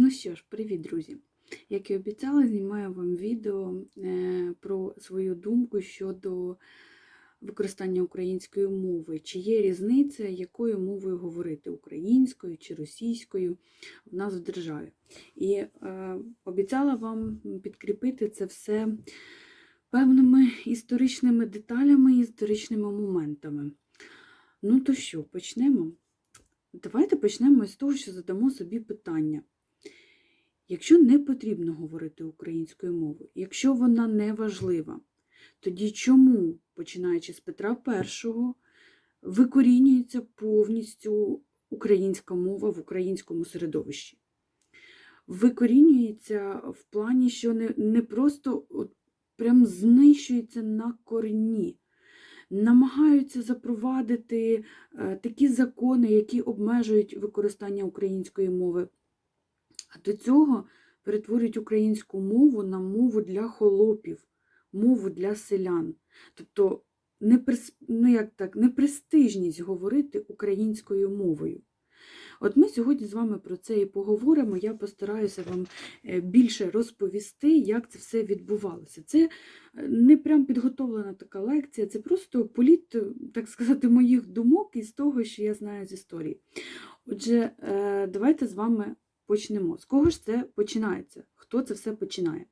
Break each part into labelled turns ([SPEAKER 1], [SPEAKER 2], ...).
[SPEAKER 1] Ну що ж, привіт, друзі! Як і обіцяла, знімаю вам відео е, про свою думку щодо використання української мови. Чи є різниця, якою мовою говорити українською чи російською в нас в державі? І е, обіцяла вам підкріпити це все певними історичними деталями і історичними моментами. Ну то що, почнемо? Давайте почнемо з того, що задамо собі питання. Якщо не потрібно говорити українською мовою, якщо вона не важлива, тоді чому, починаючи з Петра І, викорінюється повністю українська мова в українському середовищі? Викорінюється в плані, що не, не просто от, прям знищується на корні. Намагаються запровадити е, такі закони, які обмежують використання української мови. А до цього перетворюють українську мову на мову для холопів, мову для селян. Тобто непрес... ну, як так, непрестижність говорити українською мовою. От ми сьогодні з вами про це і поговоримо. Я постараюся вам е, більше розповісти, як це все відбувалося. Це е, не прям підготовлена така лекція, це просто політ, так сказати, моїх думок із того, що я знаю з історії. Отже, е, давайте з вами почнемо. З кого ж це починається? Хто це все починає?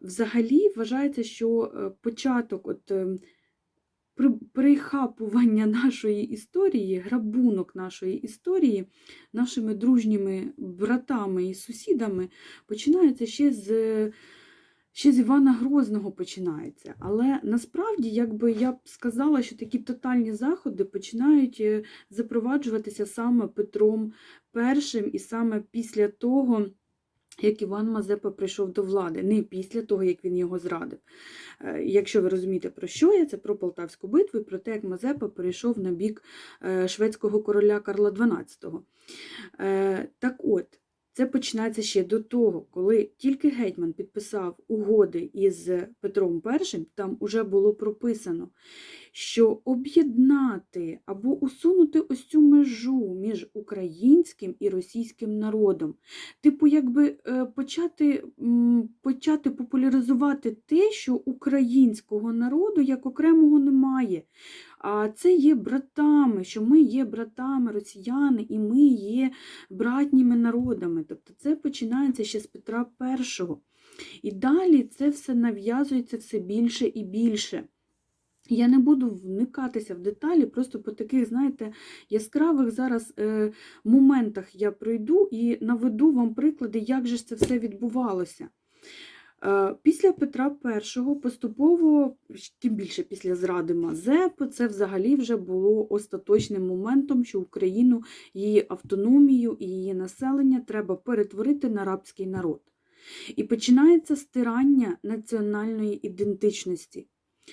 [SPEAKER 1] Взагалі вважається, що початок от, прихапування нашої історії, грабунок нашої історії, нашими дружніми братами і сусідами починається ще з. Ще з Івана Грозного починається. Але насправді, якби я б сказала, що такі тотальні заходи починають запроваджуватися саме Петром І, і саме після того, як Іван Мазепа прийшов до влади, не після того, як він його зрадив. Якщо ви розумієте, про що я, це про Полтавську битву і про те, як Мазепа перейшов на бік шведського короля Карла XII. Так от, це починається ще до того, коли тільки гетьман підписав угоди із Петром І, там уже було прописано, що об'єднати або усунути ось цю межу між українським і російським народом, типу, якби почати, почати популяризувати те, що українського народу як окремого немає. А це є братами, що ми є братами росіяни, і ми є братніми народами. Тобто це починається ще з Петра І. І далі це все нав'язується все більше і більше. Я не буду вникатися в деталі, просто по таких, знаєте, яскравих зараз е, моментах я пройду і наведу вам приклади, як же це все відбувалося. Е, після Петра І поступово, тим більше після зради Мазепи, це взагалі вже було остаточним моментом, що Україну, її автономію і її населення треба перетворити на рабський народ. І починається стирання національної ідентичності.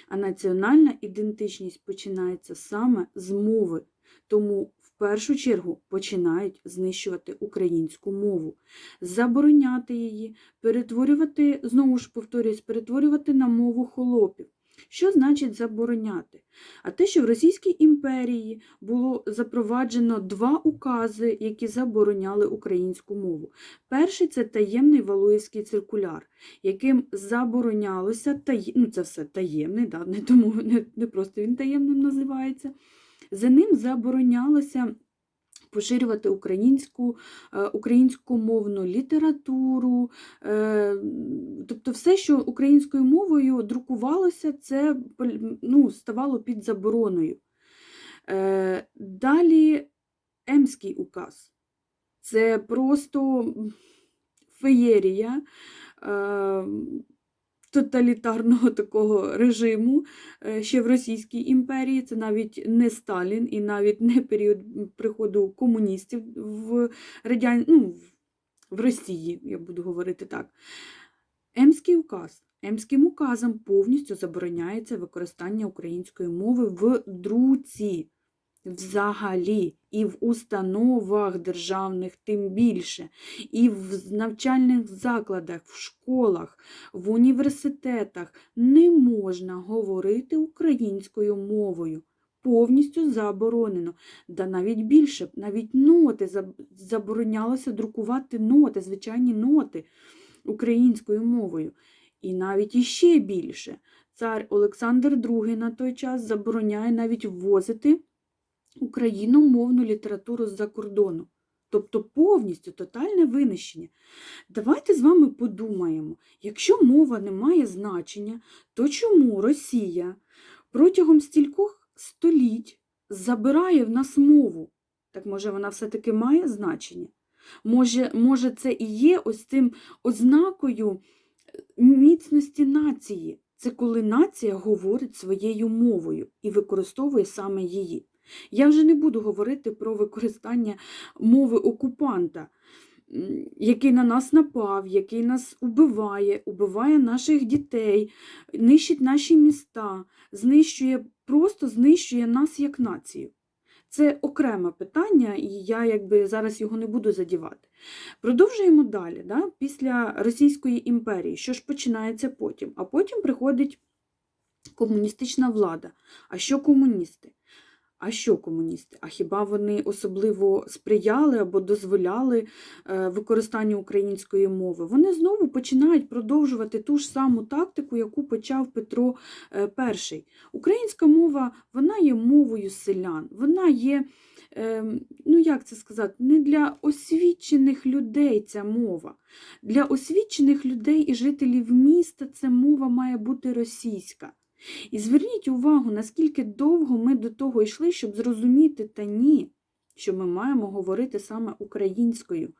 [SPEAKER 1] А національна ідентичність починається саме з мови. Тому в першу чергу починають знищувати українську мову, забороняти її, перетворювати, знову ж повторюсь, перетворювати на мову холопів. Що значить забороняти? А те, що в Російській імперії було запроваджено два укази, які забороняли українську мову. Перший це таємний Валуївський циркуляр, яким заборонялося, таї... ну це все таємний, да? не тому не, не просто він таємним називається. За ним заборонялося поширювати українську, українську мовну літературу, тобто все, що українською мовою друкувалося, це ну, ставало під забороною. Далі Емський указ. Це просто феєрія тоталітарного такого режиму ще в Російській імперії. Це навіть не Сталін і навіть не період приходу комуністів в радян... ну, в Росії, я буду говорити так. Емський указ. Емським указом повністю забороняється використання української мови в друці. Взагалі, і в установах державних тим більше, і в навчальних закладах, в школах, в університетах не можна говорити українською мовою. повністю заборонено. Да навіть більше, навіть ноти заборонялося друкувати ноти, звичайні ноти українською мовою. І навіть іще більше. Цар Олександр II на той час забороняє навіть ввозити україномовну літературу з-за кордону. Тобто повністю тотальне винищення. Давайте з вами подумаємо, якщо мова не має значення, то чому Росія протягом стількох століть забирає в нас мову? Так може вона все-таки має значення? Може, може, це і є ось цим ознакою міцності нації. Це коли нація говорить своєю мовою і використовує саме її. Я вже не буду говорити про використання мови окупанта, який на нас напав, який нас убиває, убиває наших дітей, нищить наші міста, знищує, просто знищує нас як націю. Це окреме питання, і я якби зараз його не буду задівати. Продовжуємо далі. Да? Після Російської імперії, що ж починається потім? А потім приходить комуністична влада. А що комуністи? А що комуністи? А хіба вони особливо сприяли або дозволяли е, використанню української мови? Вони знову починають продовжувати ту ж саму тактику, яку почав Петро е, І. Українська мова вона є мовою селян, вона є, е, ну як це сказати, не для освічених людей ця мова. Для освічених людей і жителів міста ця мова має бути російська. І зверніть увагу, наскільки довго ми до того йшли, щоб зрозуміти та ні, що ми маємо говорити саме українською.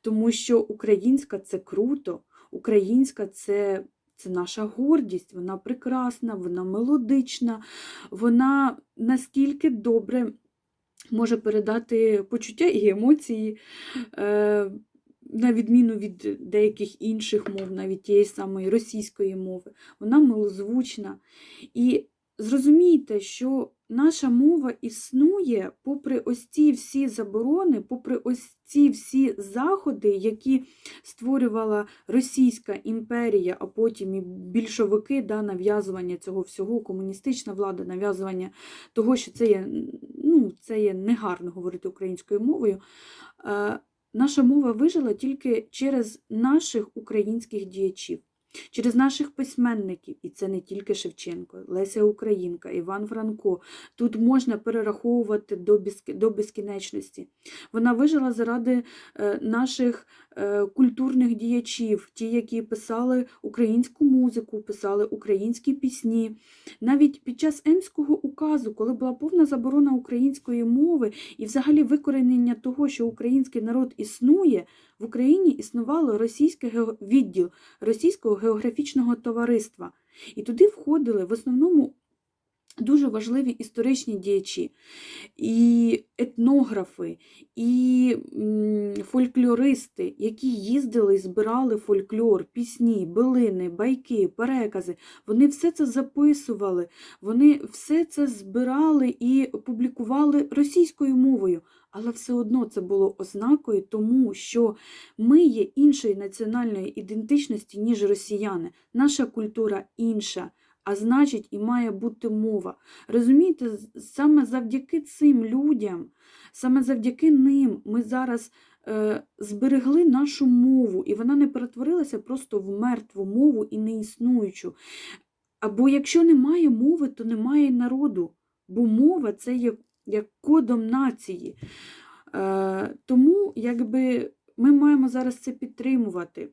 [SPEAKER 1] Тому що українська це круто, українська це, це наша гордість, вона прекрасна, вона мелодична, вона настільки добре може передати почуття і емоції. Е, на відміну від деяких інших мов, навіть тієї самої російської мови, вона милозвучна. І зрозумійте, що наша мова існує попри ось ці всі заборони, попри ось ці всі заходи, які створювала Російська імперія, а потім і більшовики, да, нав'язування цього всього, комуністична влада, нав'язування того, що це є, ну, це є негарно говорити українською мовою. Наша мова вижила тільки через наших українських діячів, через наших письменників, і це не тільки Шевченко, Леся Українка, Іван Франко. Тут можна перераховувати до безк- до безкінечності. Вона вижила заради е, наших культурних діячів, ті, які писали українську музику, писали українські пісні. Навіть під час Емського указу, коли була повна заборона української мови і взагалі викоренення того, що український народ існує, в Україні існувало російське відділ Російського географічного товариства. І туди входили в основному дуже важливі історичні діячі, і етнографи, і фольклористи, які їздили і збирали фольклор, пісні, билини, байки, перекази. Вони все це записували, вони все це збирали і публікували російською мовою. Але все одно це було ознакою тому, що ми є іншої національної ідентичності, ніж росіяни. Наша культура інша, а значить, і має бути мова. Розумієте, саме завдяки цим людям, саме завдяки ним ми зараз е, зберегли нашу мову, і вона не перетворилася просто в мертву мову і неіснуючу. Або якщо немає мови, то немає народу, бо мова це є як кодом нації. Е, тому якби ми маємо зараз це підтримувати.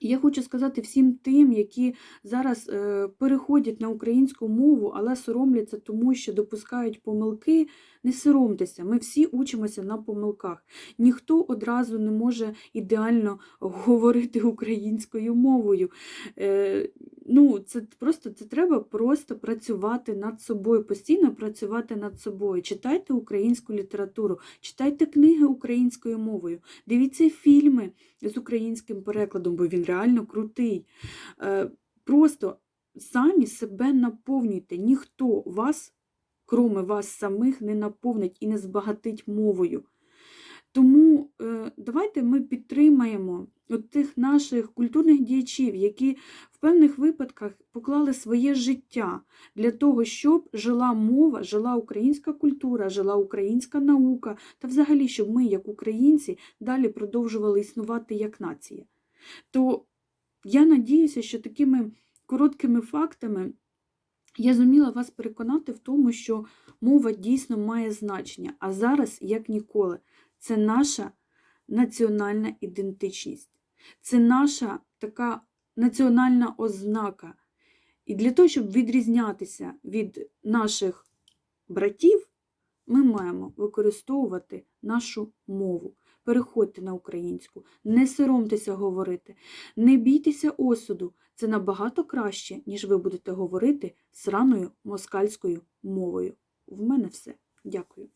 [SPEAKER 1] І я хочу сказати всім тим, які зараз е, переходять на українську мову, але соромляться тому, що допускають помилки. Не соромтеся, ми всі учимося на помилках. Ніхто одразу не може ідеально говорити українською мовою. Ну, це просто це треба просто працювати над собою, постійно працювати над собою. Читайте українську літературу, читайте книги українською мовою, дивіться фільми з українським перекладом, бо він реально крутий. Е, Просто самі себе наповнюйте. Ніхто вас, кроме вас самих, не наповнить і не збагатить мовою. Тому е, давайте ми підтримаємо от тих наших культурних діячів, які в певних випадках поклали своє життя для того, щоб жила мова, жила українська культура, жила українська наука, та взагалі, щоб ми, як українці, далі продовжували існувати як нація. То я надіюся, що такими короткими фактами я зуміла вас переконати в тому, що мова дійсно має значення, а зараз, як ніколи, це наша національна ідентичність, це наша така національна ознака. І для того, щоб відрізнятися від наших братів, ми маємо використовувати нашу мову. Переходьте на українську, не соромтеся говорити, не бійтеся осуду. Це набагато краще, ніж ви будете говорити сраною москальською мовою. В мене все. Дякую.